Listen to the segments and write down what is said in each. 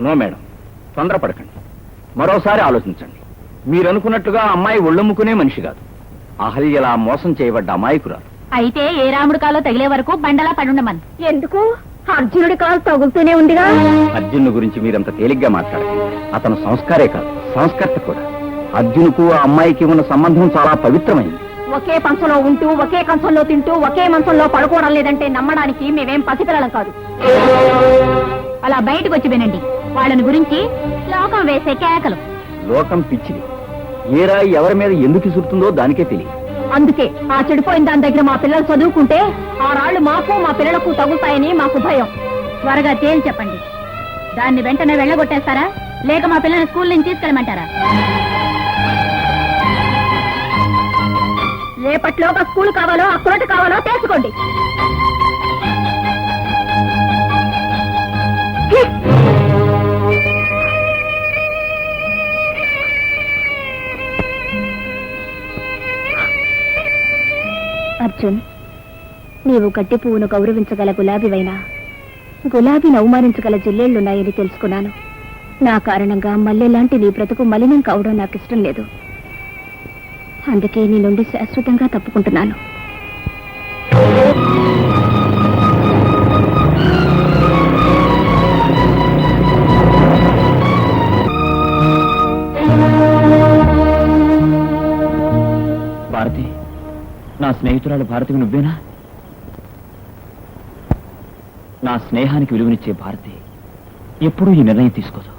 No madam. తొందరపడకండి. మరోసారి ఆలోచించండి. మీరు అనుకున్నట్టుగా అమ్మాయి ఒళ్ళొమ్ముకునే మనిషి కాదు. అహల్యలా మోసం చేయబడ్డ అమాయకురాలు. అయితే ఏ రాముడి కాలో తగిలే వరకు బండలా పడుండమని. ఎందుకు? అర్జునుడి కాలు తగులుతూనే ఉందిగా? అర్జున్ గురించి మీరంత తేలిగ్గా మాట్లాడారు అతను సంస్కారే కాదు సంస్కర్త కూడా. అర్జునుకు ఆ అమ్మాయికి ఉన్న సంబంధం చాలా పవిత్రమైంది. ఒకే పంచంలో ఉంటూ ఒకే కంచంలో తింటూ ఒకే మంచంలో పడుకోవడం లేదంటే నమ్మడానికి మేమేం పసిపిల్లలం కాదు. అలా బయటకు వచ్చి వినండి. వాళ్ళని గురించి లోకం వేసే కేకలు. లోకం పిచ్చిది. ఏ రాయి ఎవరి మీద ఎందుకు ఇసురుతుందో దానికే తెలియదు. అందుకే ఆ చెడిపోయిన దాని దగ్గర మా పిల్లలు చదువుకుంటే ఆ రాళ్ళు మాకు మా పిల్లలకు తగులుతాయని మాకు భయం. త్వరగా తేల్చి చెప్పండి. దాన్ని వెంటనే వెళ్ళగొట్టేస్తారా? లేక మా పిల్లల్ని స్కూల్ నుంచి తీసుకెళ్ళమంటారా? రేపట్లోగా స్కూల్ కావాలో అక్కురట కావాలో తెలుసుకోండి అర్జున్ నీవు గడ్డి పువ్వును గౌరవించగల గులాబీవైనా గులాబీని అవమానించగల జిల్లేళ్ళున్నాయని తెలుసుకున్నాను. నా కారణంగా మల్లెలాంటి నీ బ్రతుకు మలినం కావడం నాకు ఇష్టం లేదు. అందుకే నీ నుండి శాశ్వతంగా తప్పుకుంటున్నాను. స్నేహితురాలు భారతికి నువ్వేనా? నా స్నేహానికి విలువనిచ్చే భారతి ఎప్పుడూ ఈ నిర్ణయం తీసుకోదు.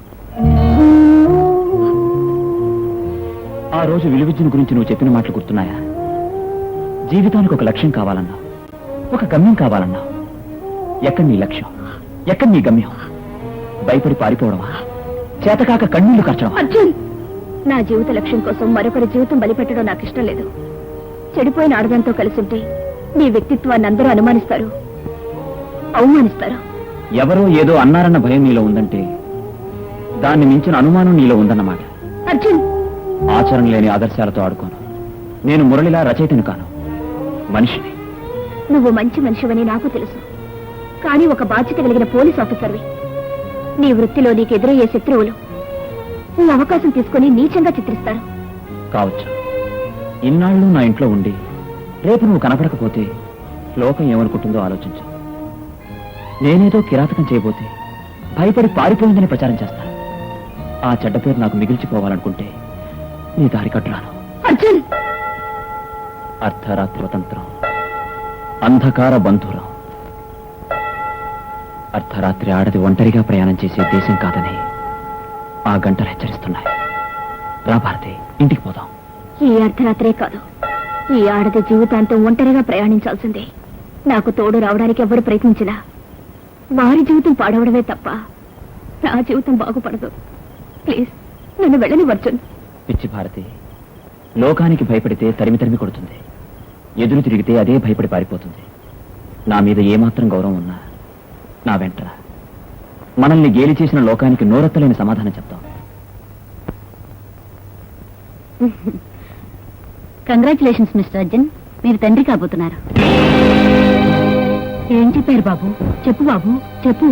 ఆ రోజు విలువిద్యను గురించి నువ్వు చెప్పిన మాటలు గుర్తున్నాయా? జీవితానికి ఒక లక్ష్యం కావాలన్నావు ఒక గమ్యం కావాలన్నావు ఎక్కడ నీ లక్ష్యం? ఎక్కడ నీ గమ్యం? భయపడి పారిపోవడమా? చేతకాక కన్నీళ్ళు కరచడమా? అర్జున్ నా జీవిత లక్ష్యం కోసం మరొకరి జీవితం బలిపెట్టడం నాకు ఇష్టం లేదు. చెడిపోయిన ఆడదంతో కలిసి ఉంటే నీ వ్యక్తిత్వాన్ని అందరూ అనుమానిస్తారు. అవమానిస్తారు. ఎవరో ఏదో అన్నారన్న భయం నీలో ఉందంటే దాన్ని మించిన అనుమానం నీలో ఉందన్నమాట. అర్జున్! ఆచరణ లేని ఆదర్శాలతో ఆడుకోను. నేను మురళిలా రచయితను కాను. మనిషిని. నువ్వు మంచి మనిషివని నాకు తెలుసు. కానీ ఒక బాధ్యత కలిగిన పోలీస్ ఆఫీసర్వి. నీ వృత్తిలో నీకు ఎదురయ్యే శత్రువులు. ఈ అవకాశం తీసుకొని నీచంగా చిత్రిస్తారు. కావచ్చు. ఇన్నాళ్ళు నా ఇంట్లో ఉండి రేపు నువ్వు కనపడకపోతే లోకం ఏమనుకుంటుందో ఆలోచించు. నేనేదో కిరాతకం చేయబోతే భయపడి పారిపోయిందని ప్రచారం చేస్తాను ఆ చెడ్డ పేరు నాకు మిగిల్చిపోవాలనుకుంటే నీ దారి కట్టురాను. అర్జున్! అర్ధరాత్రి స్వతంత్రం అంధకార బంధురం. అర్ధరాత్రి ఆడది ఒంటరిగా ప్రయాణం చేసే దేశం కాదని ఆ గంటలు హెచ్చరిస్తున్నాయి. రా భారతి ఇంటికి పోదాం. ఈ అర్ధరాత్రే కాదు. ఈ ఆడది జీవితాంతం ఒంటరిగా ప్రయాణించాల్సిందే. నాకు తోడు రావడానికి ఎవరు ప్రయత్నించినా వారి జీవితం పాడవడమే తప్ప నా జీవితం బాగుపడదు. ప్లీజ్ నన్ను వెళ్ళని వర్జున్ పిచ్చి భారతి లోకానికి భయపడితే తరిమి తరిమి కొడుతుంది. ఎదురు తిరిగితే అదే భయపడి పారిపోతుంది. నా మీద ఏమాత్రం గౌరవం ఉన్నా నా వెంటరా మనల్ని గేలి చేసిన లోకానికి నోరెత్తలేని సమాధానం చెప్తాం. కంగ్రాచులేషన్స్ మిస్టర్ అర్జున్ మీరు తండ్రి కాబోతున్నారు. ఏం చెప్పారు బాబు? చెప్పు బాబు చెప్పు.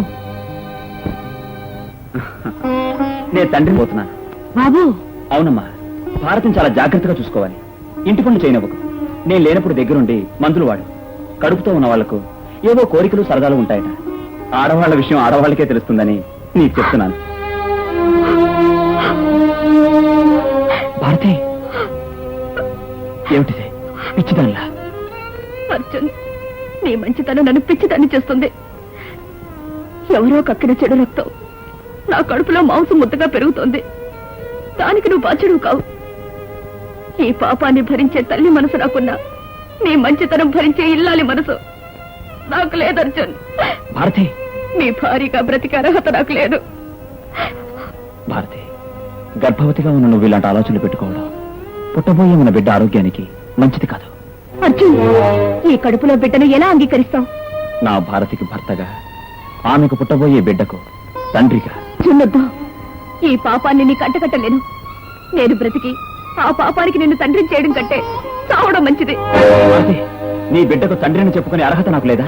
నేను తండ్రి పోతున్నాను బాబు! అవునమ్మా భారతిని చాలా జాగ్రత్తగా చూసుకోవాలి. ఇంటి పనులు చేయనివ్వకు. నేను లేనప్పుడు దగ్గరుండి మందులు వాడు. కడుపుతో ఉన్న వాళ్ళకు ఏవో కోరికలు సరదాలు ఉంటాయట. ఆడవాళ్ళ విషయం ఆడవాళ్ళకే తెలుస్తుందని నీకు చెప్తున్నాను. భారతి! ఏమిటిది? పిచ్చిదాన్లా? అర్జున్ నీ మంచితనం నన్ను పిచ్చిదాన్ని చేస్తుంది. ఎవరో కక్కిన చెడు రక్తం నా కడుపులో మాంసం ముద్దగా పెరుగుతోంది. దానికి నువ్వు బాధ్యుడు కావు. ఈ పాపాన్ని భరించే తల్లి మనసు నాకున్నా నీ మంచితనం భరించే ఇల్లాలి మనసు నాకు లేదు అర్జున్. భారతి! నీ భారీగా బ్రతికే అర్హత నాకు లేదు. భారతి గర్భవతిగా ఉన్న నువ్వు ఇలాంటి ఆలోచనలు పెట్టుకోవడం పుట్టబోయే మన బిడ్డ ఆరోగ్యానికి మంచిది కాదు. అర్జున్ ఈ కడుపులో బిడ్డను ఎలా అంగీకరిస్తావు? నా భారతికి భర్తగా ఆమెకు పుట్టబోయే బిడ్డకు తండ్రిగా. చున్నొద్దు ఈ పాపాన్ని నీ కంటకట్టలేను నేను బ్రతికి ఆ పాపానికి నిన్ను తండ్రిని చేయడం కంటే చావడం మంచిది. భారతి నీ బిడ్డకు తండ్రిని చెప్పుకునే అర్హత నాకు లేదా?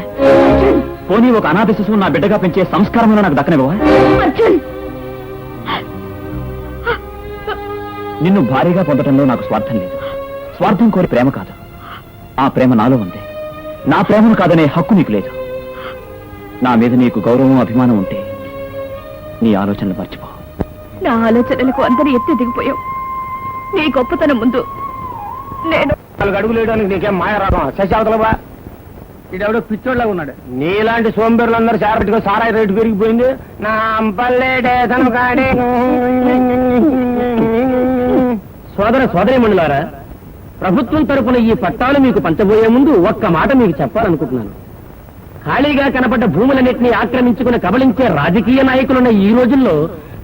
పోనీ ఒక అనాథ శిశువు నా బిడ్డగా పెంచే సంస్కారంలో నాకు దక్కనివ్వవా? అర్జున్. నిన్ను భారీగా పొందడంలో నాకు స్వార్థం లేదు. స్వార్థం కోరి ప్రేమ కాదు. ఆ ప్రేమ నాలో ఉంది. నా ప్రేమను కాదనే హక్కు నీకు లేదు. నా మీద నీకు గౌరవం అభిమానం ఉంటే నీ ఆలోచనలు మర్చిపో. నా ఆలోచనలకు అందరూ ఎత్తి దిగిపోయావు. నీ గొప్పతనం ముందు నేను నాలుగు అడుగులు వేయడానికి నీకేం మాయ రాగం శశావతలబా ఇడెవడో పిచ్చోళ్ళగా ఉన్నాడు. నీలాంటి సోంబేరులందరూ చేరబెట్టుకుని సారాయి రేటు పెరిగిపోయింది. నా కాడే సోదర సోదరి మండలారా ప్రభుత్వం తరపున ఈ పట్టాలు మీకు పంచబోయే ముందు ఒక్క మాట మీకు చెప్పాలనుకుంటున్నాను. ఖాళీగా కనపడ్డ భూములన్నింటినీ ఆక్రమించుకుని కబలించే రాజకీయ నాయకులున్న ఈ రోజుల్లో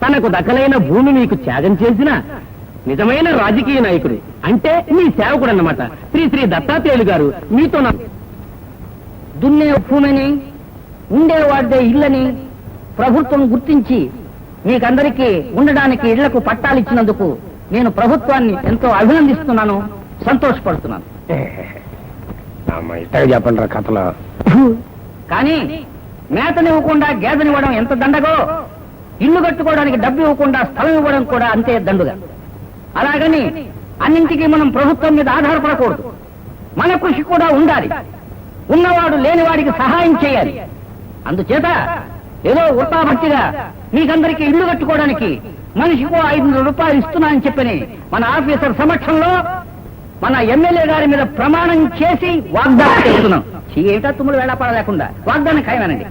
తనకు దఖలైన భూమి మీకు త్యాగం చేసిన నిజమైన రాజకీయ నాయకుడు. అంటే మీ సేవకుడు అన్నమాట శ్రీ శ్రీ దత్తాత్రేయులు గారు మీతో దున్నే భూమిని ఉండేవాడిదే ఇళ్ళని ప్రభుత్వం గుర్తించి మీకందరికీ ఉండడానికి ఇళ్ళకు పట్టాలిచ్చినందుకు నేను ప్రభుత్వాన్ని ఎంతో అభినందిస్తున్నాను. సంతోషపడుతున్నాను. చెప్పండి రా కథలో. కానీ మేతనివ్వకుండా గేదెనివ్వడం ఎంత దండగో? ఇల్లు కట్టుకోవడానికి డబ్బు ఇవ్వకుండా స్థలం ఇవ్వడం కూడా అంతే దండుగా. అలాగని అన్నింటికీ మనం ప్రభుత్వం మీద ఆధారపడకూడదు. మన కృషి కూడా ఉండాలి. ఉన్నవాడు లేనివాడికి సహాయం చేయాలి. అందుచేత ఏదో వృత్తాభక్తిగా మీకందరికీ ఇల్లు కట్టుకోవడానికి మనిషికో ఐదు వందల రూపాయలు ఇస్తున్నానని చెప్పని మన ఆఫీసర్ సమక్షంలో మన ఎమ్మెల్యే గారి మీద ప్రమాణం చేసి వాగ్దానం చేస్తున్నాం. ఏమిటా తుమ్ముడు వేళాపడ లేకుండా వాగ్దానం ఖాయమేనండి.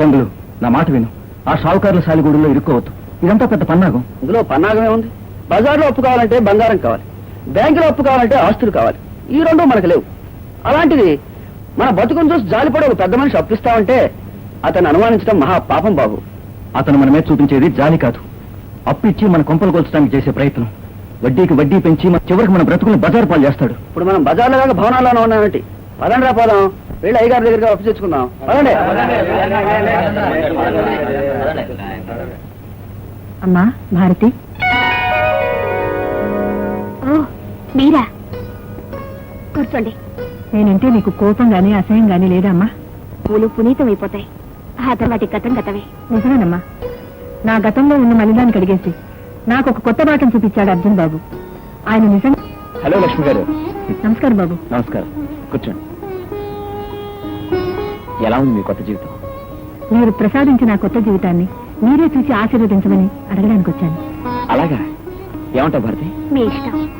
గంగులు నా మాట విను. ఆ షావుకారుల సాలిగూడులో ఇరుక్కోవద్దు. ఇదంతా పెద్ద పన్నాగం. ఇందులో పన్నాగమే ఉంది. బజార్లో అప్పు కావాలంటే బంగారం కావాలి. బ్యాంకులో అప్పు కావాలంటే ఆస్తులు కావాలి. ఈ రెండు మనకు లేవు. అలాంటిది మన బతుకును చూసి జాలిపడి ఒక పెద్ద మనిషి అప్పిస్తామంటే అతను అనుమానించడం మహా పాపం బాబు. అతను మన మీద చూపించేది జాలి కాదు. అప్పు ఇచ్చి మన కొంపలు కొల్చడానికి చేసే ప్రయత్నం. వడ్డీకి వడ్డీ పెంచి మన చివరికి మన బ్రతుకుని బజారు పాలు చేస్తాడు. ఇప్పుడు మనం బజార్లో కాక భవనాల్లోనే ఉన్నామేంటి పదండి రా పోదాం. వెళ్ళి అయ్యగారి దగ్గరగా అప్పు తెచ్చుకుందాం. పదండి. అమ్మా భారతి. ఓ మీరా? కూర్చోండి. నేనంటే నీకు కోపం గాని అసహ్యం గాని లేదమ్మా. పూలు పునీతం అయిపోతాయి ఆ తర్వాటి గతం గతమే. నిజమేనమ్మా. నా గతంలో ఉన్న మలిదాన్ని కడిగేసి నాకు ఒక కొత్త బాటను చూపించాడు అర్జున్ బాబు. ఆయన నిజం హలో లక్ష్మి గారు. నమస్కారం బాబు. నమస్కారం. కూర్చోండి. ఎలా ఉంది మీ కొత్త జీవితం? మీరు ప్రసాదించిన ఆ కొత్త జీవితాన్ని మీరే చూసి ఆశీర్వదించమని అడగడానికి వచ్చాను. అలాగా? ఏమంటావు భారతి? మీ ఇష్టం.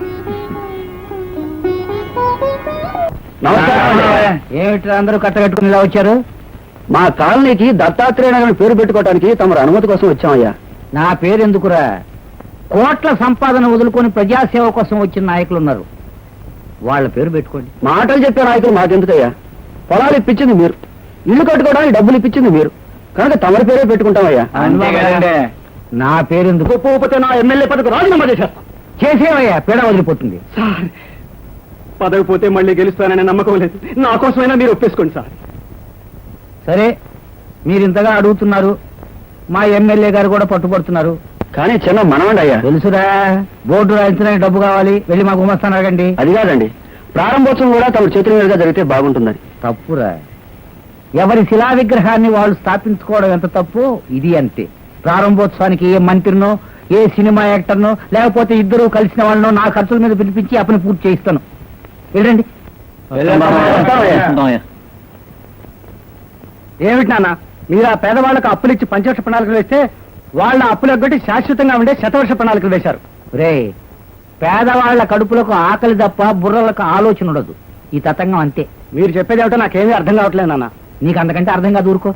ఏమిటి అందరూ కట్టగట్టుకుని ఇలా వచ్చారు? మా కాలనీకి దత్తాత్రేయ నగర్ పేరు పెట్టుకోవడానికి తమరు అనుమతి కోసం వచ్చామయ్యా. నా పేరు ఎందుకురా? కోట్ల సంపాదన వదులుకొని ప్రజాసేవ కోసం వచ్చిన నాయకులు ఉన్నారు. వాళ్ళ పేరు పెట్టుకోండి. మాటలు చెప్పే నాయకులు మాకెందుకయ్యా? పొలాలు ఇప్పించింది మీరు. ఇల్లు కట్టుకోవడానికి డబ్బులు ఇప్పించింది మీరు. కనుక తమరి పేరే పెట్టుకుంటామయ్యా. అంతే కదండి. నా పేరు ఎందుకు? పోతే నా ఎమ్మెల్యే పదవి రాజీనామా చేసేస్తాం. చేసేవయ్యా పీడ వదిలిపోతుంది. సార్ పదవి పోతే మళ్ళీ గెలుస్తాననే నమ్మకం లేదు. నా కోసమైనా మీరు ఒప్పేసుకోండి సార్. సరే మీరు ఇంతగా అడుగుతున్నారు. మా ఎమ్మెల్యే గారు కూడా పట్టుబడుతున్నారు. కానీ చిన్న మనవండి అయ్యా. తెలుసురా బోర్డు రాయించడానికి డబ్బు కావాలి. వెళ్ళి మా గుమస్తాను అడగండి. అది కాదండి. ప్రారంభోత్సవం కూడా తమ చేతుల మీదుగా జరిగితే బాగుంటుందని. తప్పురా. ఎవరి శిలా విగ్రహాన్ని వాళ్ళు స్థాపించుకోవడం ఎంత తప్పు? ఇది అంతే. ప్రారంభోత్సవానికి ఏ మంత్రినో ఏ సినిమా యాక్టర్నో లేకపోతే ఇద్దరు కలిసిన వాళ్ళనో నా ఖర్చుల మీద పిలిపించి అప్పని పూర్తి చేయిస్తాను. వెళ్ళండి. ఏమిటి నాన్న మీరు ఆ పేదవాళ్ళకు అప్పులు ఇచ్చి పంచవర్ష ప్రణాళికలు వేస్తే వాళ్ళ అప్పులు ఎగ్గొట్టి శాశ్వతంగా ఉండే శతవర్ష ప్రణాళికలు వేశారు. రే పేదవాళ్ళ కడుపులకు ఆకలి తప్ప బుర్రలకు ఆలోచన ఉండదు. ఈ తతంగం అంతే. మీరు చెప్పేది ఏమిటో నాకేమీ అర్థం కావట్లేదు నాన్న. నీకు అంతకంటే అర్థం కాదు ఊరుకో.